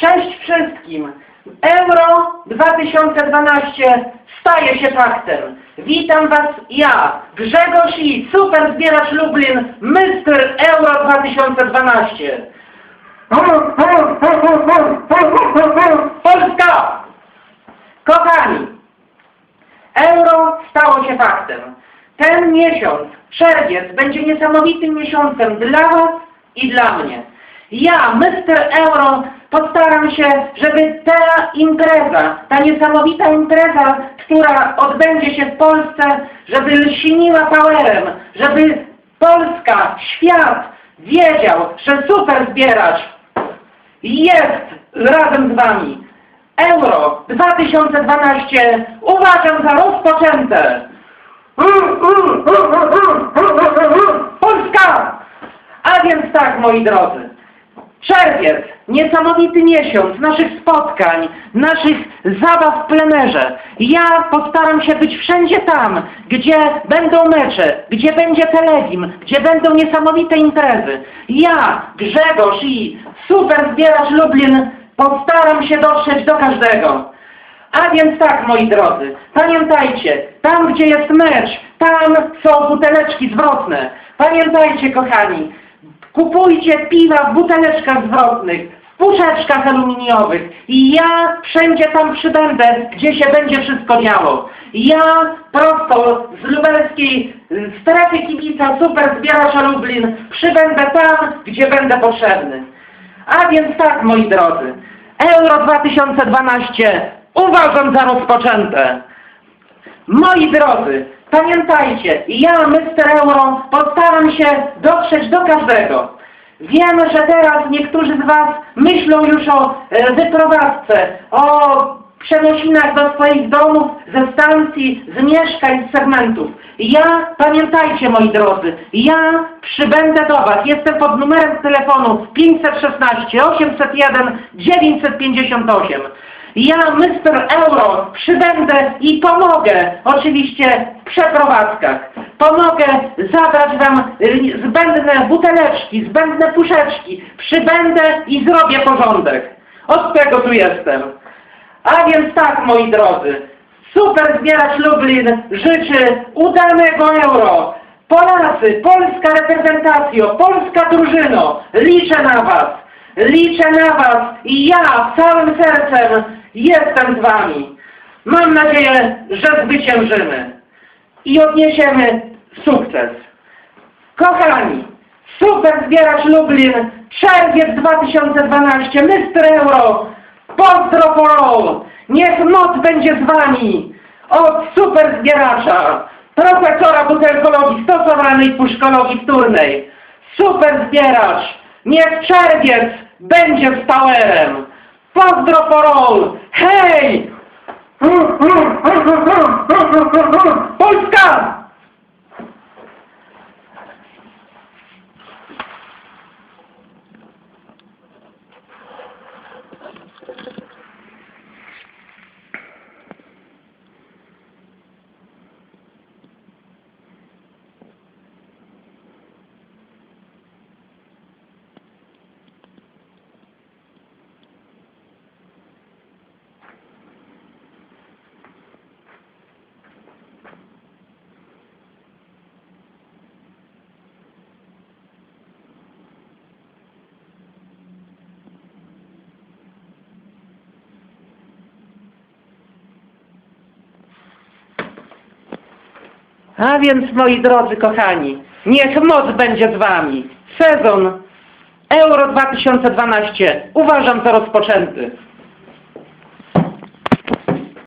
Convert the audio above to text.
Cześć wszystkim! Euro 2012 staje się faktem. Witam Was ja, Grzegorz i super zbieracz Lublin, Mr. Euro 2012. Polska! Kochani, euro stało się faktem. Ten miesiąc, czerwiec, będzie niesamowitym miesiącem dla Was i dla mnie. Ja, Mr. Euro, postaram się, żeby ta impreza, ta niesamowita impreza, która odbędzie się w Polsce, żeby lśniła powerem, żeby Polska, świat wiedział, że super zbieracz jest razem z Wami. Euro 2012 uważam za rozpoczęte. Polska! A więc tak, moi drodzy. Czerwiec, niesamowity miesiąc naszych spotkań, naszych zabaw w plenerze. Ja postaram się być wszędzie tam, gdzie będą mecze, gdzie będzie telewim, gdzie będą niesamowite imprezy. Ja, Grzegorz i super zbieracz Lublin postaram się dotrzeć do każdego. A więc tak, moi drodzy, pamiętajcie, tam gdzie jest mecz, tam są buteleczki zwrotne. Pamiętajcie, kochani, kupujcie piwa w buteleczkach zwrotnych, puszeczkach aluminiowych i ja wszędzie tam przybędę, gdzie się będzie wszystko działo. Ja prosto z lubelskiej y, strefy kibica Super Zbieracza Lublin przybędę tam, gdzie będę potrzebny. A więc tak, moi drodzy, Euro 2012 uważam za rozpoczęte. Moi drodzy, pamiętajcie, ja, Mr. Euro, postaram się dotrzeć do każdego. Wiem, że teraz niektórzy z Was myślą już o e, wyprowadzce, o przenosinach do swoich domów, ze stacji, z mieszkań, z segmentów. Ja, pamiętajcie moi drodzy, ja przybędę do Was. Jestem pod numerem telefonu 516 801 958. Ja, Mr. Euro, przybędę i pomogę, oczywiście w przeprowadzkach. Pomogę zabrać Wam zbędne buteleczki, zbędne puszeczki. Przybędę i zrobię porządek. Od tego tu jestem. A więc tak, moi drodzy, super zbieracz Lublin życzy udanego euro. Polacy, polska reprezentacja, polska drużyno, liczę na Was. Liczę na Was i ja całym sercem jestem z Wami. Mam nadzieję, że zwyciężymy i odniesiemy sukces. Kochani, super zbieracz Lublin, czerwiec 2012, Mr. Euro, pozdro for all, niech moc będzie z Wami od super zbieracza, profesora butelkologii stosowanej puszkologii wtórnej. Super zbieracz, niech czerwiec będzie z powerem. Pozdro for all, hej! Polska! A więc, moi drodzy kochani, niech moc będzie z Wami. Sezon Euro 2012 uważam za rozpoczęty.